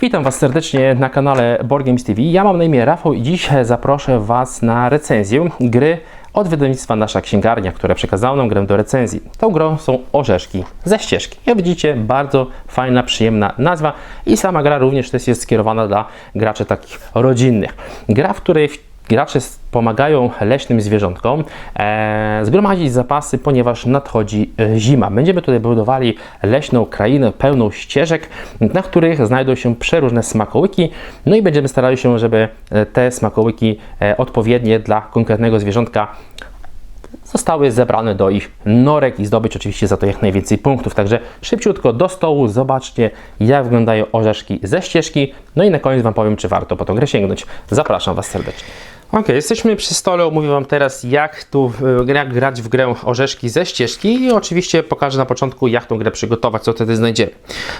Witam Was serdecznie na kanale Board Games TV. Ja mam na imię Rafał i dziś zaproszę Was na recenzję gry od wydawnictwa Nasza Księgarnia, które przekazało nam grę do recenzji. Tą grą są Orzeszki ze ścieżki. Jak widzicie, bardzo fajna, przyjemna nazwa i sama gra również też jest skierowana dla graczy takich rodzinnych. Gra, w której gracze pomagają leśnym zwierzątkom e, zgromadzić zapasy, ponieważ nadchodzi e, zima. Będziemy tutaj budowali leśną krainę pełną ścieżek, na których znajdą się przeróżne smakołyki, no i będziemy starali się, żeby e, te smakołyki odpowiednie dla konkretnego zwierzątka zostały zebrane do ich norek i zdobyć oczywiście za to jak najwięcej punktów. Także szybciutko do stołu, zobaczcie jak wyglądają orzeszki ze ścieżki, no i na koniec Wam powiem, czy warto po tą grę sięgnąć. Zapraszam Was serdecznie. Ok, jesteśmy przy stole, omówię Wam teraz jak tu jak grać w grę orzeszki ze ścieżki i oczywiście pokażę na początku jak tą grę przygotować, co wtedy znajdziemy.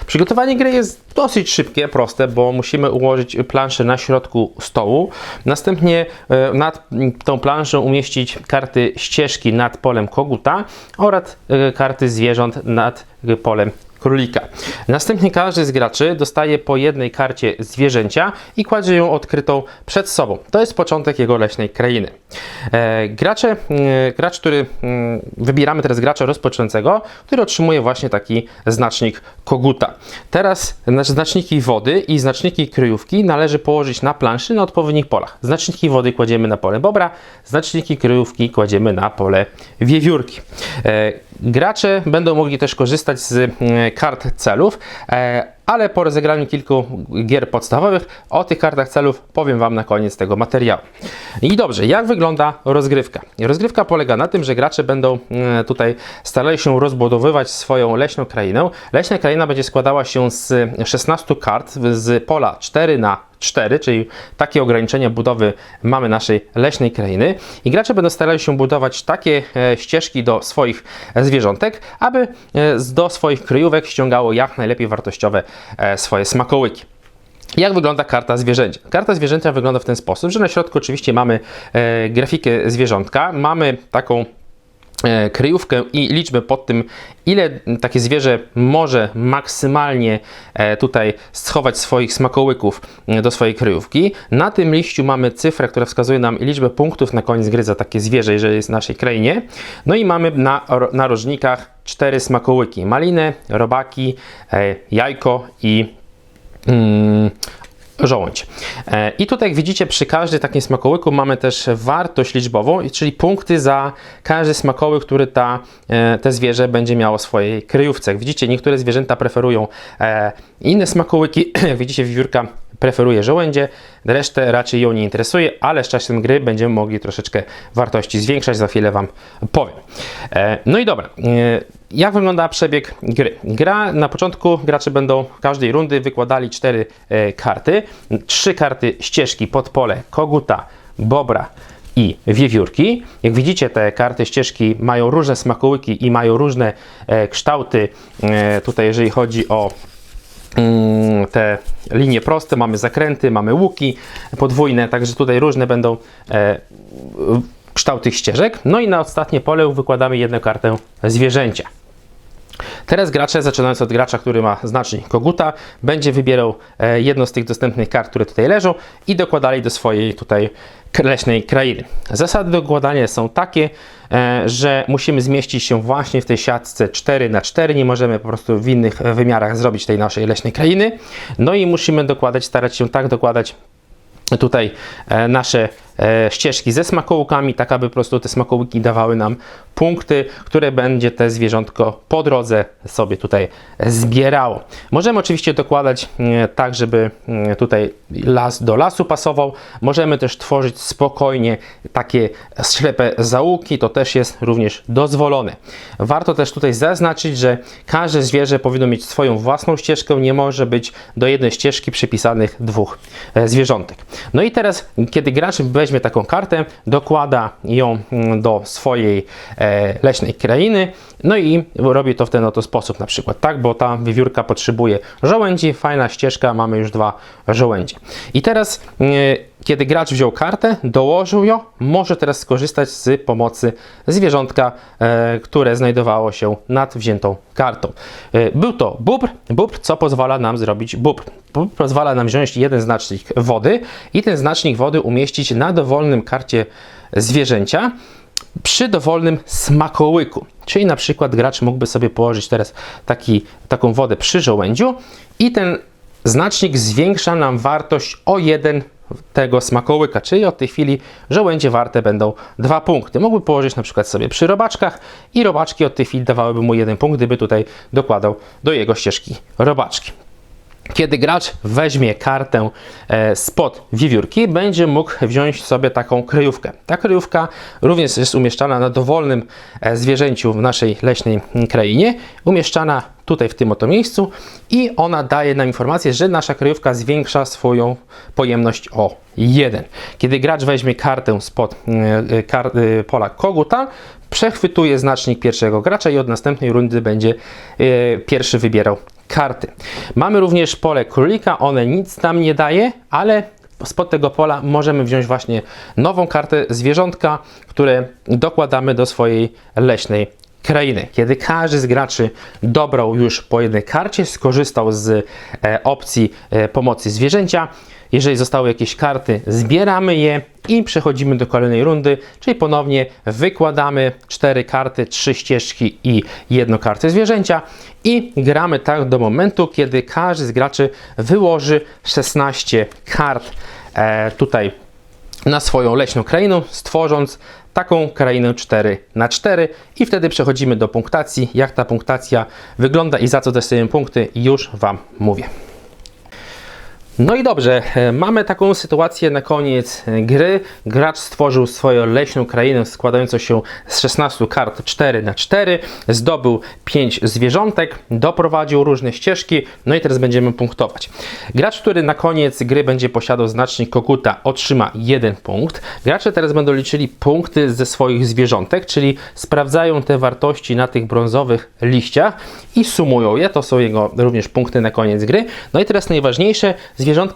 Przygotowanie gry jest dosyć szybkie, proste, bo musimy ułożyć planszę na środku stołu, następnie e, nad tą planszą umieścić karty ścieżki nad polem koguta oraz e, karty zwierząt nad polem królika. Następnie każdy z graczy dostaje po jednej karcie zwierzęcia i kładzie ją odkrytą przed sobą. To jest początek jego leśnej krainy. E, gracze, e, gracz, który mm, wybieramy teraz gracza rozpoczynającego, który otrzymuje właśnie taki znacznik koguta. Teraz znaczniki wody i znaczniki kryjówki należy położyć na planszy na odpowiednich polach. Znaczniki wody kładziemy na pole bobra, znaczniki kryjówki kładziemy na pole wiewiórki. E, gracze będą mogli też korzystać z e, kart celów, e, ale po rozegraniu kilku gier podstawowych o tych kartach celów powiem Wam na koniec tego materiału. I dobrze, jak wygląda rozgrywka? Rozgrywka polega na tym, że gracze będą e, tutaj starali się rozbudowywać swoją leśną krainę. Leśna kraina będzie składała się z 16 kart z pola 4 na 4, czyli takie ograniczenia budowy mamy naszej leśnej krainy i gracze będą starali się budować takie e, ścieżki do swoich zwierzątek, aby e, do swoich kryjówek ściągało jak najlepiej wartościowe e, swoje smakołyki. Jak wygląda karta zwierzęcia? Karta zwierzęcia wygląda w ten sposób, że na środku oczywiście mamy grafikę zwierzątka, mamy taką kryjówkę i liczbę pod tym, ile takie zwierzę może maksymalnie e, tutaj schować swoich smakołyków e, do swojej kryjówki. Na tym liściu mamy cyfrę, która wskazuje nam liczbę punktów na koniec gry za takie zwierzę, jeżeli jest w naszej krainie. No i mamy na narożnikach cztery smakołyki. Malinę, robaki, e, jajko i Mm, żołądź. E, I tutaj jak widzicie przy każdym takim smakołyku mamy też wartość liczbową, czyli punkty za każdy smakołyk, który ta, e, te zwierzę będzie miało w swojej kryjówce. Jak widzicie niektóre zwierzęta preferują e, inne smakołyki, jak widzicie wiewiórka preferuje żołędzie, resztę raczej ją nie interesuje, ale z czasem gry będziemy mogli troszeczkę wartości zwiększać, za chwilę Wam powiem. No i dobra, jak wygląda przebieg gry? Gra na początku gracze będą każdej rundy wykładali cztery e, karty. Trzy karty ścieżki pod pole koguta, bobra i wiewiórki. Jak widzicie, te karty ścieżki mają różne smakołyki i mają różne e, kształty. E, tutaj, jeżeli chodzi o mm, te linie proste, mamy zakręty, mamy łuki podwójne, także tutaj różne będą e, kształty ścieżek. No i na ostatnie pole wykładamy jedną kartę zwierzęcia. Teraz gracze, zaczynając od gracza, który ma znacznik koguta, będzie wybierał e, jedną z tych dostępnych kart, które tutaj leżą i dokładali do swojej tutaj leśnej krainy. Zasady dokładania są takie, e, że musimy zmieścić się właśnie w tej siatce 4 na 4 nie możemy po prostu w innych wymiarach zrobić tej naszej leśnej krainy. No i musimy dokładać, starać się tak dokładać tutaj e, nasze ścieżki ze smakołykami, tak aby po prostu te smakołyki dawały nam punkty, które będzie te zwierzątko po drodze sobie tutaj zbierało. Możemy oczywiście dokładać e, tak, żeby e, tutaj las do lasu pasował. Możemy też tworzyć spokojnie takie ślepe załuki, to też jest również dozwolone. Warto też tutaj zaznaczyć, że każde zwierzę powinno mieć swoją własną ścieżkę, nie może być do jednej ścieżki przypisanych dwóch zwierzątek. No i teraz, kiedy gracz weźmie weźmie taką kartę, dokłada ją mm, do swojej e, leśnej krainy, no i robi to w ten oto sposób na przykład, tak, bo ta wiewiórka potrzebuje żołędzi, fajna ścieżka, mamy już dwa żołędzie. I teraz e, kiedy gracz wziął kartę, dołożył ją, może teraz skorzystać z pomocy zwierzątka, e, które znajdowało się nad wziętą kartą. E, Był to bóbr. Bóbr, co pozwala nam zrobić bóbr? Bóbr pozwala nam wziąć jeden znacznik wody i ten znacznik wody umieścić na dowolnym karcie zwierzęcia przy dowolnym smakołyku. Czyli na przykład gracz mógłby sobie położyć teraz taki, taką wodę przy żołędziu i ten znacznik zwiększa nam wartość o jeden tego smakołyka, czyli od tej chwili żołędzie warte będą dwa punkty. Mógłby położyć na przykład sobie przy robaczkach i robaczki od tej chwili dawałyby mu jeden punkt, gdyby tutaj dokładał do jego ścieżki robaczki. Kiedy gracz weźmie kartę e, spod wiewiórki, będzie mógł wziąć sobie taką kryjówkę. Ta kryjówka również jest umieszczana na dowolnym e, zwierzęciu w naszej leśnej mm, krainie, umieszczana tutaj w tym oto miejscu i ona daje nam informację, że nasza kryjówka zwiększa swoją pojemność o 1. Kiedy gracz weźmie kartę spod e, e, pola koguta, przechwytuje znacznik pierwszego gracza i od następnej rundy będzie pierwszy wybierał karty. Mamy również pole królika, one nic nam nie daje, ale spod tego pola możemy wziąć właśnie nową kartę zwierzątka, które dokładamy do swojej leśnej krainy. Kiedy każdy z graczy dobrał już po jednej karcie, skorzystał z e, opcji e, pomocy zwierzęcia, jeżeli zostały jakieś karty, zbieramy je i przechodzimy do kolejnej rundy, czyli ponownie wykładamy cztery karty, trzy ścieżki i jedną kartę zwierzęcia i gramy tak do momentu, kiedy każdy z graczy wyłoży 16 kart e, tutaj na swoją leśną krainę, stworząc taką krainę 4 na 4 i wtedy przechodzimy do punktacji. Jak ta punktacja wygląda i za co dostajemy punkty, już Wam mówię. No i dobrze, e, mamy taką sytuację na koniec e, gry. Gracz stworzył swoją leśną krainę składającą się z 16 kart 4 na 4 zdobył 5 zwierzątek, doprowadził różne ścieżki, no i teraz będziemy punktować. Gracz, który na koniec gry będzie posiadał znacznik koguta, otrzyma 1 punkt. Gracze teraz będą liczyli punkty ze swoich zwierzątek, czyli sprawdzają te wartości na tych brązowych liściach i sumują je. To są jego również punkty na koniec gry. No i teraz najważniejsze,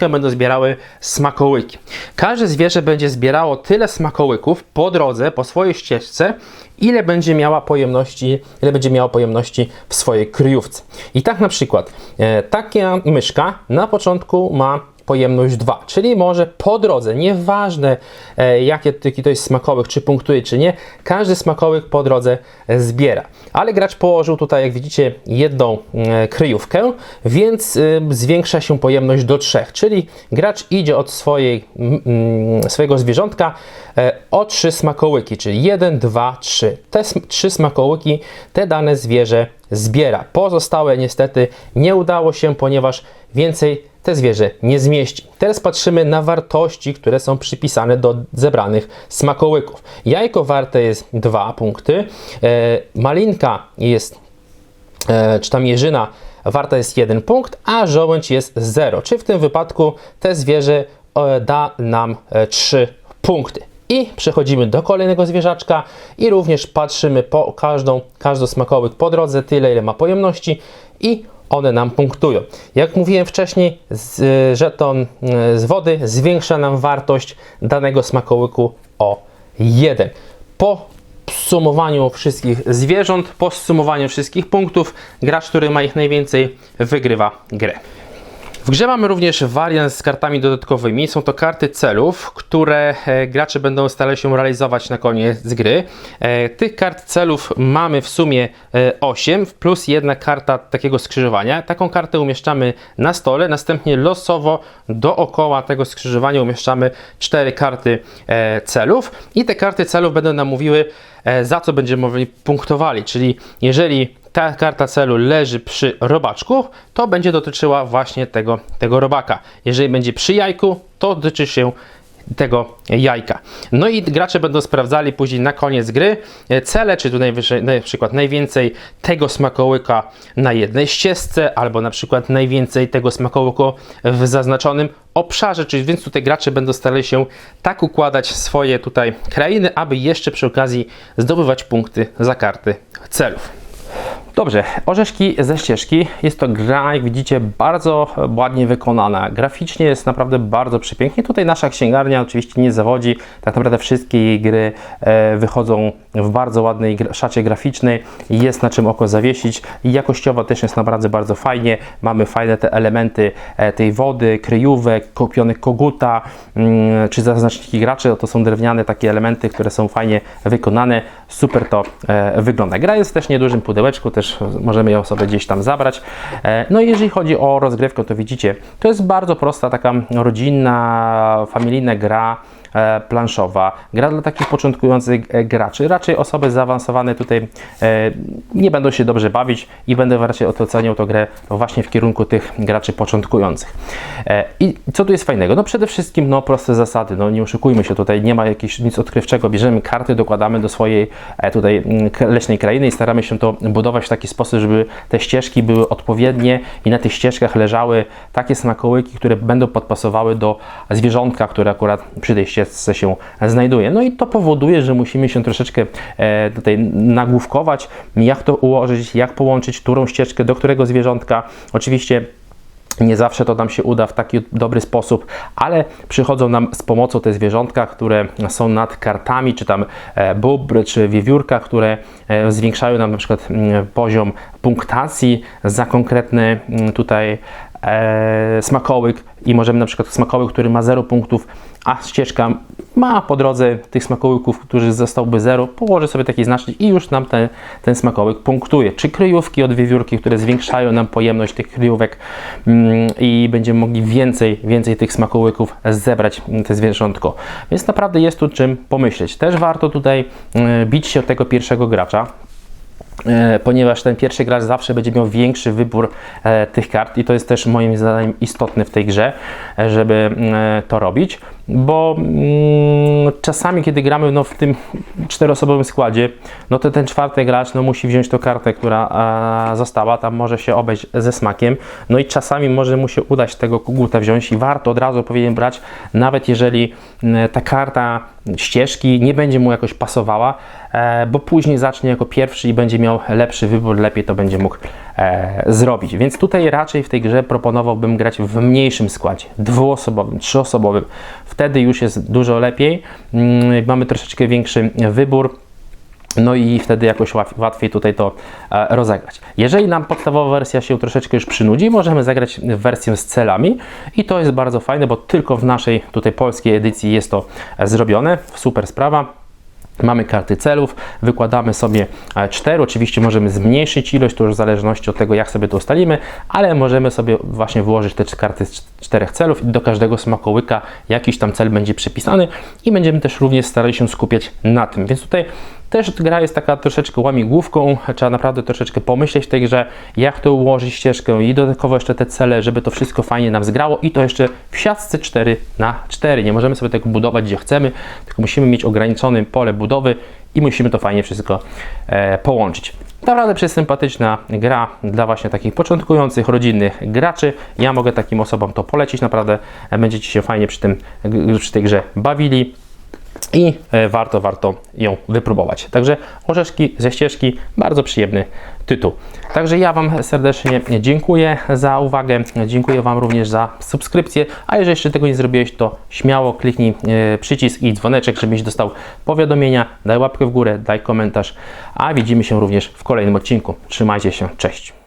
będą zbierały smakołyki. Każde zwierzę będzie zbierało tyle smakołyków po drodze, po swojej ścieżce, ile będzie miała pojemności, ile będzie miała pojemności w swojej kryjówce. I tak na przykład e, taka myszka na początku ma pojemność 2, czyli może po drodze, nieważne e, jakie to jest smakołyk, czy punktuje, czy nie, każdy smakołyk po drodze e, zbiera. Ale gracz położył tutaj, jak widzicie, jedną e, kryjówkę, więc zwiększa się pojemność do 3, czyli gracz idzie od swojej, swojego zwierzątka o 3 smakołyki, czyli 1, 2, 3. Te sm- trzy smakołyki te dane zwierzę zbiera. Pozostałe niestety nie udało się, ponieważ więcej te zwierzę nie zmieści. Teraz patrzymy na wartości, które są przypisane do zebranych smakołyków. Jajko warte jest 2 punkty, e, malinka jest, e, czy tam jeżyna warta jest 1 punkt, a żołędź jest 0. Czy w tym wypadku te zwierzę e, da nam e, 3 punkty. I przechodzimy do kolejnego zwierzaczka i również patrzymy po każdą, każdy smakołyk po drodze, tyle ile ma pojemności i one nam punktują. Jak mówiłem wcześniej, z, y, żeton z wody zwiększa nam wartość danego smakołyku o 1. Po sumowaniu wszystkich zwierząt, po sumowaniu wszystkich punktów, gracz, który ma ich najwięcej, wygrywa grę. W grze mamy również wariant z kartami dodatkowymi. Są to karty celów, które e, gracze będą starali się realizować na koniec gry. E, Tych kart celów mamy w sumie e, 8, plus jedna karta takiego skrzyżowania. Taką kartę umieszczamy na stole, następnie losowo dookoła tego skrzyżowania umieszczamy cztery karty e, celów i te karty celów będą nam mówiły, e, za co będziemy punktowali, czyli jeżeli ta karta celu leży przy robaczku, to będzie dotyczyła właśnie tego, tego robaka. Jeżeli będzie przy jajku, to dotyczy się tego jajka. No i gracze będą sprawdzali później na koniec gry e, cele, czy tu najwyżej, na przykład najwięcej tego smakołyka na jednej ścieżce, albo na przykład najwięcej tego smakołyka w zaznaczonym obszarze, czyli więc tutaj gracze będą starali się tak układać swoje tutaj krainy, aby jeszcze przy okazji zdobywać punkty za karty celów. Dobrze, orzeszki ze ścieżki. Jest to gra, jak widzicie, bardzo ładnie wykonana. Graficznie jest naprawdę bardzo przepięknie. Tutaj nasza księgarnia oczywiście nie zawodzi. Tak naprawdę wszystkie jej gry e, wychodzą w bardzo ładnej szacie graficznej. Jest na czym oko zawiesić. Jakościowo też jest naprawdę bardzo fajnie. Mamy fajne te elementy e, tej wody, kryjówek, kopionych koguta, mm, czy zaznaczniki graczy. To są drewniane takie elementy, które są fajnie wykonane. Super to e, wygląda. Gra jest też niedużym pudełeczku, też możemy ją sobie gdzieś tam zabrać. E, no i jeżeli chodzi o rozgrywkę, to widzicie, to jest bardzo prosta, taka rodzinna, familijna gra e, planszowa. Gra dla takich początkujących e, graczy. Raczej osoby zaawansowane tutaj nie będą się dobrze bawić i będę raczej oceniał tę grę właśnie w kierunku tych graczy początkujących. I co tu jest fajnego? No przede wszystkim no, proste zasady. No, nie oszukujmy się tutaj, nie ma jakichś nic odkrywczego. Bierzemy karty, dokładamy do swojej tutaj mm, leśnej krainy i staramy się to budować w taki sposób, żeby te ścieżki były odpowiednie i na tych ścieżkach leżały takie smakołyki, które będą podpasowały do zwierzątka, które akurat przy tej ścieżce się znajduje. No i to powoduje, że musimy się troszeczkę e, tutaj nagłówkować, jak to ułożyć, jak połączyć którą ścieżkę do którego zwierzątka. Oczywiście nie zawsze to nam się uda w taki dobry sposób, ale przychodzą nam z pomocą te zwierzątka, które są nad kartami, czy tam e, bóbr, czy wiewiórka, które e, zwiększają nam na przykład mm, poziom punktacji za konkretny mm, tutaj e, smakołyk i możemy na przykład smakołyk, który ma 0 punktów, a ścieżka ma po drodze tych smakołyków, który zostałby 0, położy sobie taki znacznik i już nam ten, ten smakołyk punktuje. Czy kryjówki od wiewiórki, które zwiększają nam pojemność tych kryjówek mm, i będziemy mogli więcej, więcej tych smakołyków zebrać mm, te zwierzątko. Więc naprawdę jest tu czym pomyśleć. Też warto tutaj mm, bić się od tego pierwszego gracza, ponieważ ten pierwszy gracz zawsze będzie miał większy wybór e, tych kart i to jest też moim zdaniem istotne w tej grze, e, żeby e, to robić, bo mm, czasami kiedy gramy no, w tym czteroosobowym składzie, no to ten czwarty gracz no, musi wziąć tą kartę, która e, została, tam może się obejść ze smakiem, no i czasami może mu się udać tego koguta wziąć i warto od razu powinien brać, nawet jeżeli mm, ta karta ścieżki nie będzie mu jakoś pasowała, e, bo później zacznie jako pierwszy i będzie miał lepszy wybór, lepiej to będzie mógł e, zrobić. Więc tutaj raczej w tej grze proponowałbym grać w mniejszym składzie, dwuosobowym, trzyosobowym. Wtedy już jest dużo lepiej, mm, mamy troszeczkę większy wybór. No i wtedy jakoś łat- łatwiej tutaj to e, rozegrać. Jeżeli nam podstawowa wersja się troszeczkę już przynudzi, możemy zagrać wersję z celami i to jest bardzo fajne, bo tylko w naszej tutaj polskiej edycji jest to e, zrobione. Super sprawa. Mamy karty celów, wykładamy sobie e, cztery. Oczywiście możemy zmniejszyć ilość, to już w zależności od tego, jak sobie to ustalimy, ale możemy sobie właśnie włożyć te karty z czterech celów i do każdego smakołyka jakiś tam cel będzie przypisany i będziemy też również starali się skupiać na tym. Więc tutaj też gra jest taka troszeczkę łamigłówką, trzeba naprawdę troszeczkę pomyśleć w tej grze, jak to ułożyć ścieżkę i dodatkowo jeszcze te cele, żeby to wszystko fajnie nam zgrało i to jeszcze w siatce 4 na 4. Nie możemy sobie tego budować gdzie chcemy, tylko musimy mieć ograniczone pole budowy i musimy to fajnie wszystko e, połączyć. Naprawdę przesympatyczna gra dla właśnie takich początkujących, rodzinnych graczy. Ja mogę takim osobom to polecić, naprawdę e, będziecie się fajnie przy, tym, przy tej grze bawili i e, warto, warto ją wypróbować. Także orzeszki ze ścieżki, bardzo przyjemny tytuł. Także ja Wam serdecznie dziękuję za uwagę, dziękuję Wam również za subskrypcję, a jeżeli jeszcze tego nie zrobiłeś, to śmiało kliknij e, przycisk i dzwoneczek, żebyś dostał powiadomienia, daj łapkę w górę, daj komentarz, a widzimy się również w kolejnym odcinku. Trzymajcie się, cześć!